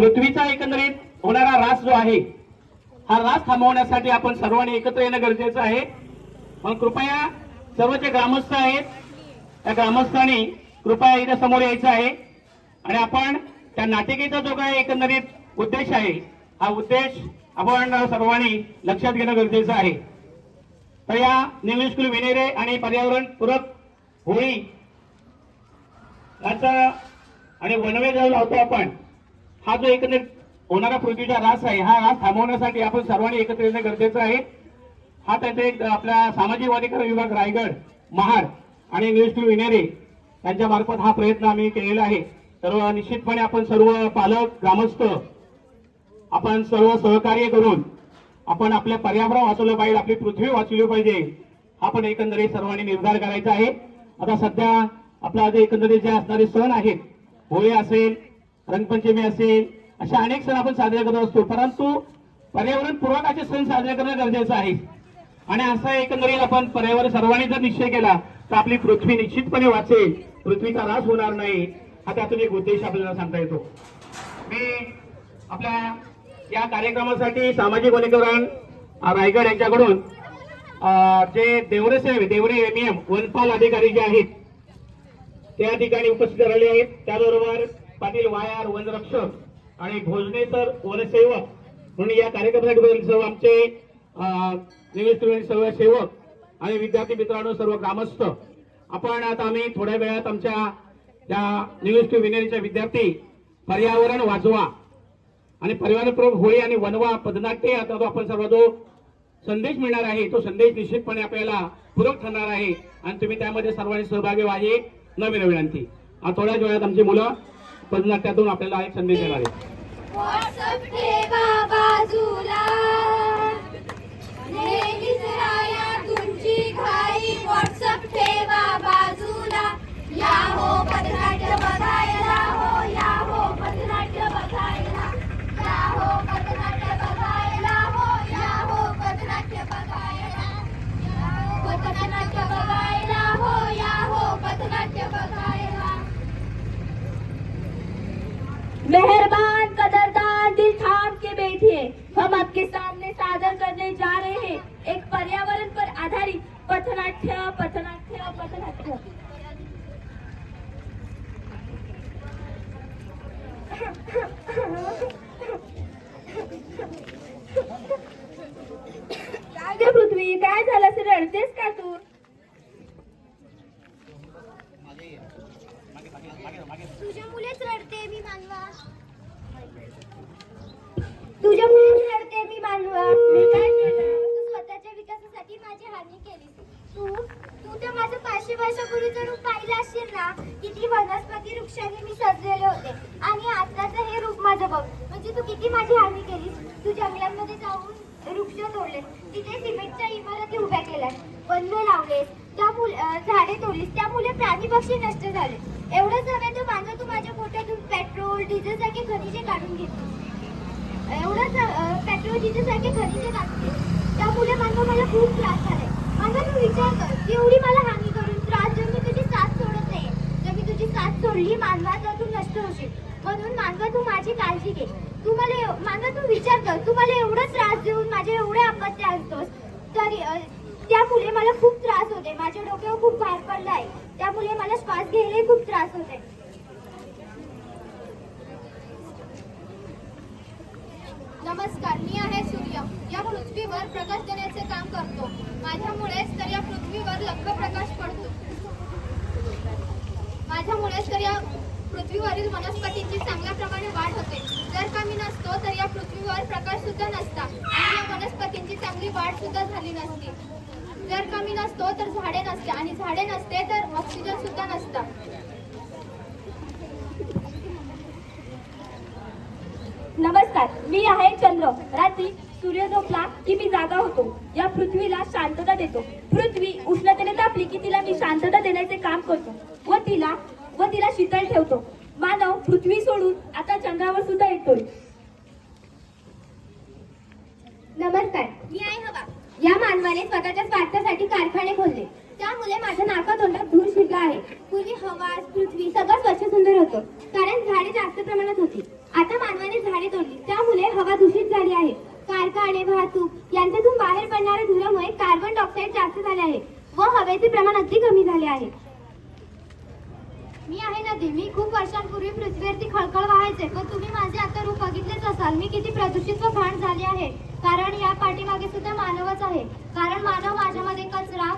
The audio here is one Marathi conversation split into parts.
पृथ्वीचा एकंदरीत होणारा रास जो आहे हा रास थांबवण्यासाठी आपण सर्वांनी एकत्र येणं गरजेचं आहे. मग कृपया सर्व जे ग्रामस्थ आहेत त्या ग्रामस्थांनी कृपया इथे समोर यायचं आहे. आणि आपण त्या नाटिकेचा जो काय एकंदरीत उद्देश आहे हा उद्देश आपण सर्वांनी लक्षात घेणं गरजेचं आहे. तर या न्यू स्कूल विनेरे आणि पर्यावरण पूरक होळी याचा आणि वनवे जो लावतो आपण. हा जो एकंदरीत होणारा पृथ्वीचा रास आहे हा रास थांबवण्यासाठी आपण सर्वांनी एकत्र येणं गरजेचं आहे. हा त्याचे एक आपला सामाजिक वनीकरण विभाग रायगड महाड आणि न्यूज टू विनेरे यांच्या मार्फत हा प्रयत्न आम्ही केलेला आहे. तर निश्चितपणे आपण सर्व पालक ग्रामस्थ आपण सर्व सहकार्य करून आपण आपल्या पर्यावरण वाचवलं पाहिजे आपली पृथ्वी वाचवली पाहिजे हा पण एकंदरीत सर्वांनी निर्धार करायचा आहे. आता सध्या आपला जे एकंदरीत जे असणारे सण आहेत होळी असेल रंगपंचमी असेल अशा अनेक सण आपण साजरे करत असतो. परंतु पर्यावरण पूर्वकाचे सण साजरे करणं गरजेचं आहे. आणि असं एकंदरीत आपण पर्यावरण सर्वांनी जर निश्चय केला तर आपली पृथ्वी निश्चितपणे वाचेल. पृथ्वीचा ऱ्हास होणार नाही. हा त्यातून एक उद्देश आपल्याला सांगता येतो. मी आपल्या या कार्यक्रमासाठी सामाजिक वनीकरण रायगड यांच्याकडून जे देवरे साहेब देवरे एम एम वनपाल अधिकारी जे आहेत त्या ठिकाणी उपस्थित राहिले आहेत. त्याबरोबर पाटील वायार वनरक्षक आणि भोजने सर वनसेवक. म्हणून या कार्यक्रमासाठी सर्व आमचे अ, सर्व सेवक आणि विद्यार्थी मित्रांनो सर्व ग्रामस्थ. आपण आता आम्ही थोड्या वेळात आमच्या त्या निविष्ट विनेरीच्या विद्यार्थी पर्यावरण वाजवा आणि पर्यावरणपूर्वक होळी आणि वनवा पदनाट्य आता जो आपण सर्व जो संदेश मिळणार आहे तो संदेश निश्चितपणे आपल्याला पूरक ठरणार आहे. आणि तुम्ही त्यामध्ये सर्वांनी सहभागी व्हावे नवीन विनंती. थोड्याच वेळात आमची मुलं पदनाट्यातून आपल्याला एक संदेश देणार आहे. मेहरबान कदरदान दिल थाम के बैठिए हम आपके सामने सादर करने जा रहे हैं। एक पर्यावरण पर आधारित पथनाट्य पथनाट्य पथनाट्य। काय पृथ्वी? काय झालं? असं रडतेस का तू तुझ्या मुलेच रडते ठरते तुझ्या मी मानवा मी काय केलं तू स्वतःच्या विकासासाठी माझी हानी केली तू तू तर माझं पाचशे वर्षापूर्वी रूप पाहिलं असेल ना किती वनस्पती वृक्षाने मी सजलेले होते. आणि आताचं हे रूप माझं बघ. म्हणजे तू किती माझी हानी केलीस? तू जंगलांमध्ये जाऊन वृक्ष तोडले. तिथे सिमेंटच्या इमारती उभ्या केल्या बंद लावलेस त्या मुल झाडे तोडलीस त्यामुळे प्राणी पक्षी नष्ट झाले. एवढंच नव्हे तर मागं तू माझ्या पोटातून पेट्रोल डिझेल सारखे खनिजे काढून घेतली. एवढंच पेट्रोल डिझेल सारखे खनिजे काढते त्यामुळे मानव मला खूप त्रास झालाय. माझा तू विचार कर. की एवढी मला हानी करून त्रास देऊन मी तुझी साथ सोडत नाही जर मी तुझी साथ सोडली मानवाचा तर तू नष्ट होशील. म्हणून मानवा तू माझी काळजी घे. तू मला एव- मानवा तू विचार कर. तू मला एवढा त्रास देऊन माझे एवढे अपत्य आणतोस. तरी त्या त्यामुळे मला खूप त्रास होते माझ्या डोक्यावर खूप भार पडला आहे त्यामुळे मला श्वास घ्यायलाही खूप त्रास होते नमस्कार मी आहे सूर्य. या पृथ्वीवर प्रकाश देण्याचे काम करतो. माझ्यामुळेच तर या पृथ्वीवर लख प्रकाश पडतो. माझ्यामुळेच तर या पृथ्वीवरील वनस्पतींची चांगल्या प्रमाणे वाढ होते. जर का मी नसतो तर या पृथ्वीवर प्रकाश सुद्धा नसता. आणि या वनस्पतींची चांगली वाढ सुद्धा झाली नसती. जर का मी नसतो तर झाडे नसते. आणि झाडे नसते तर ऑक्सिजन सुद्धा नसता. नमस्कार. मी आहे चंद्र. रात्री सूर्य झोपला की मी जागा होतो. या पृथ्वीला शांतता देतो. पृथ्वी उष्णतेने तापली की तिला मी शांतता देण्याचे काम करतो. व तिला व तिला शीतल ठेवतो. मानव पृथ्वी सोडून आता चंद्रावर सुद्धा येतोय. नमस्कार. मी आहे हवा. या मानवाने स्वतःच्या स्वार्थासाठी कारखाने खोलले. त्यामुळे माझ्या नाका तोंडात धूर शिरला आहे. पूर्वी हवा पृथ्वी सगळं स्वच्छ सुंदर होतं. कारण झाडे जास्त प्रमाणात होती. आता मानवाने झाडे तोडली. त्यामुळे हवा दूषित झाली आहे. कारखाने वाहतूक यांच्यातून बाहेर पडणाऱ्या धुरामुळे कार्बन डायऑक्साईड जास्त झाले आहे व हवेचे प्रमाण अगदी कमी झाले आहे. मी आहे नदी मी खूप वर्षांपूर्वी पृथ्वीवरती खळखळ व्हायचे. पण तुम्ही माझे आता रूप बघितलेच असाल. मी किती प्रदूषित व घाण झाले आहे. कारण या पाठीमागे सुद्धा मानवच आहे. कारण मानव माझ्यामध्ये कचरा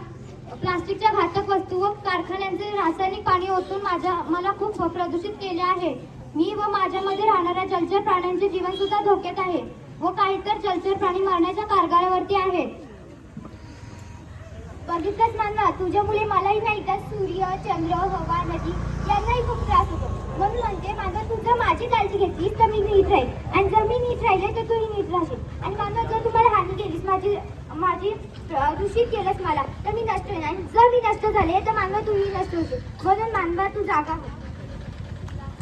प्लास्टिकच्या घातक वस्तू व कारखान्यांचे रासायनिक पाणी ओतून माझ्या मला खूप प्रदूषित केले आहे. मी व माझ्यामध्ये राहणाऱ्या जलचर प्राण्यांचे जीवन सुद्धा धोक्यात आहे. व काही तर जलचर प्राणी मरण्याच्या कारगारावरती आहेत बघितलंच मानवा तुझ्यामुळे मलाही नाही का? सूर्य चंद्र हवा नदी यांनाही खूप त्रास होतो. म्हणून म्हणते मानवा तू जर माझी काळजी घेतलीस तर मी नीट राहील. आणि जर मी नीट राहिले तर तूही नीट राहशील आणि मानवा जर तुम्हाला हानी केलीस माझी माझी दूषित केलंस मला तर मी नष्ट होईल आणि जर मी नष्ट झाले तर मानवा तूही नष्ट होशील. म्हणून मानवा तू जागा हो.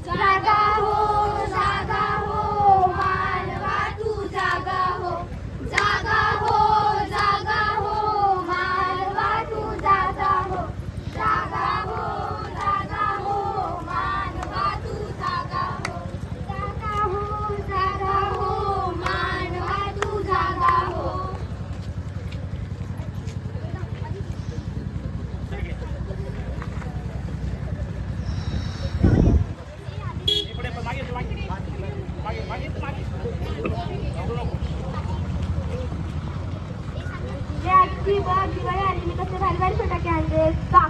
जागा हो जागा हो मानवा तू जागा हो जागा हो. जागा हो मानवा तू जागा हो जागा हो जागा हो मानवा तू जागा हो जागा हो जागा हो मानवा तू जागा हो हे आजची बघ दिवाळी आली मी कसे भारी भारी फटाके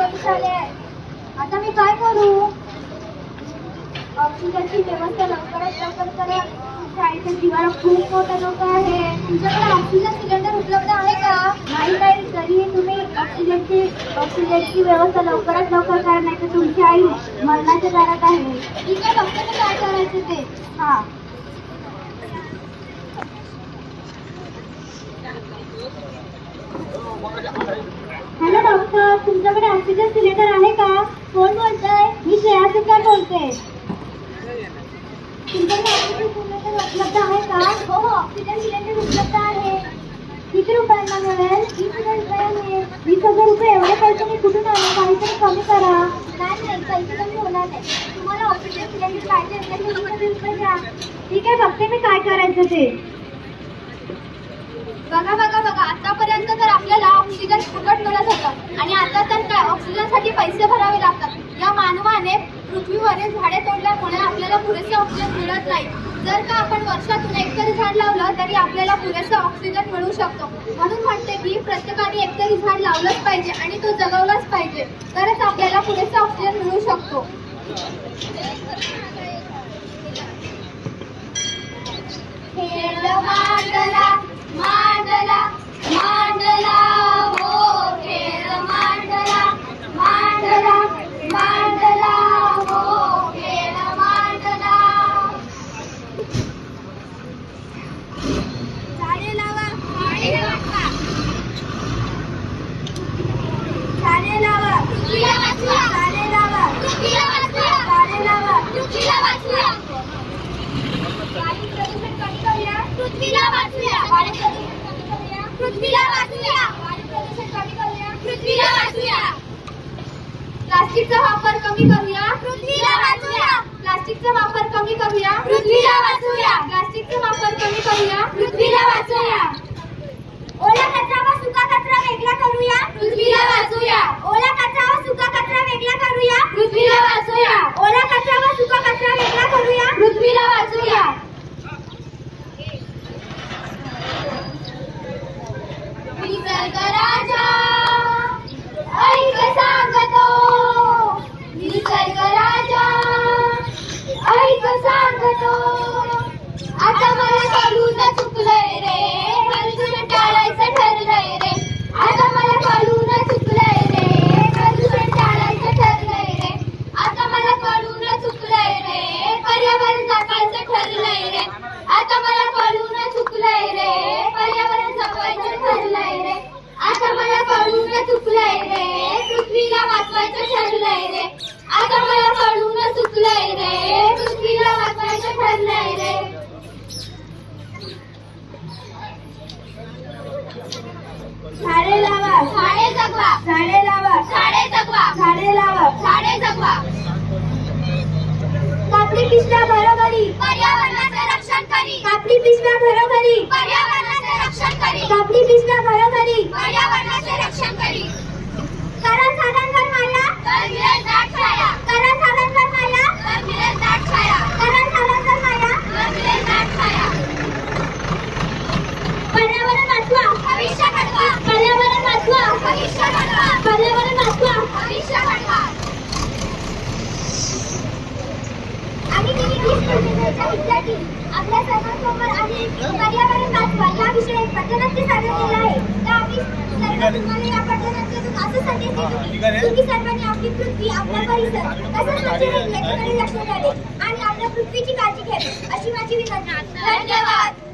कमी झाले आता मी काय करू? ऑक्सिजनची व्यवस्था लवकरात लवकर करा. तुमच्या आईच्या जीवाला खूप मोठा लोक आहे. तुमच्याकडे ऑक्सिजन सिलेंडर उपलब्ध आहे का? नाही नाही तरी तुम्ही ऑक्सिजनची ऑक्सिजनची व्यवस्था लवकरात लवकर करा नाही तर तुमची आई मरणाच्या दारात आहे. ठीक आहे डॉक्टरने काय करायचं ते? हा. you. डॉक्टर तुमच्याकडे ऑक्सिजन सिलेंडर आहे का? कोण बोलतंय? मी श्रेया सुतार बोलते. तुमच्याकडे ऑक्सिजन सिलेंडर उपलब्ध आहे का? हो हो ऑक्सिजन सिलेंडर उपलब्ध आहे. किती रुपयांना मिळेल? वीस हजार आहे. वीस हजार रुपये एवढे पैसे मी कुठून आणू? काहीतरी कमी करा. नाही नाही पैसे कमी होणार नाही. तुम्हाला ऑक्सिजन सिलेंडर पाहिजे असेल तर वीस हजार रुपये द्या. ठीक आहे बघते मी काय करायचं ते. बघा बघा बघा. आतापर्यंत तर आपल्याला ऑक्सिजन फुकट मिळत होतं. आणि आता तर काय? ऑक्सिजनसाठी पैसे भरावे लागतात. या मानवाने पृथ्वीवरील झाडे तोडल्यामुळे आपल्याला पुरेसे ऑक्सिजन मिळत नाही. जर का आपण वर्षातून एकतरी झाड लावलं तरी आपल्याला पुरेसा ऑक्सिजन मिळू शकतो. म्हणून म्हणते की प्रत्येकाने एकतरी झाड लावलंच पाहिजे आणि तो जगवलाच पाहिजे. तरच आपल्याला पुरेसा ऑक्सिजन मिळू शकतो. प्लास्टिकचा वापर कमी करूया. पृथ्वीला वाचूया प्लास्टिकचा वापर कमी करूया. पृथ्वीला वाचूया प्लास्टिकचा वापर कमी करूया. पृथ्वीला वाचूया ओला कचरा व सुका कचरा वेगळा करूया? पृथ्वीला वाचूया. ओला कचरा व सुका कचरा वेगळा करूया? पृथ्वीला वाचूया. ओला कचरा व सुका कचरा वेगळा करूया? पृथ्वीला वाचूया. निसर्ग राजा ऐक चुकलंय रे. पृथ्वीला वाचवायचं ठरलंय रे. आता मला कळून चुकलंय रे. पृथ्वीला वाचवायचं ठरलंय रे. झाडे लावा. झाडे जगवा. झाडे लावा. झाडे जगवा. झाडे लावा. झाडे जगवा. कापडी पिशव्या घरोघरी पर्यावरणाचं रक्षण करी. कापडी पिशव्या घरोघरी पर्यावरण रक्षण करी कापडी पिशव्या घरोघरी पर्यावरणाचे रक्षण करी करण साधन माया. तर दाट छाया. करण साधन माया. तर दाट छाया. करण साधन माया. तर दाट छाया. पर्यावरण वाचवा. भविष्य घडवा. पर्यावरण वाचवा. भविष्य घडवा. पर्यावरण वाचवा. भविष्य घडवा. आणि तिने विद्यार्थी. आपल्या सर्वांसमोर आम्ही पर्यावरण वाचवा या विषयी एक पथनाट्य सादर केलं आहे. तर आम्ही सर्व तुम्हाला या पथनाट्यातून असं संदेश देतो की सर्वांनी आपली पृथ्वी आपला परिसर तसंच स्वच्छ याकडे लक्ष द्यावे. आणि आपल्या पृथ्वीची काळजी घ्यावी अशी माझी विनंती. धन्यवाद.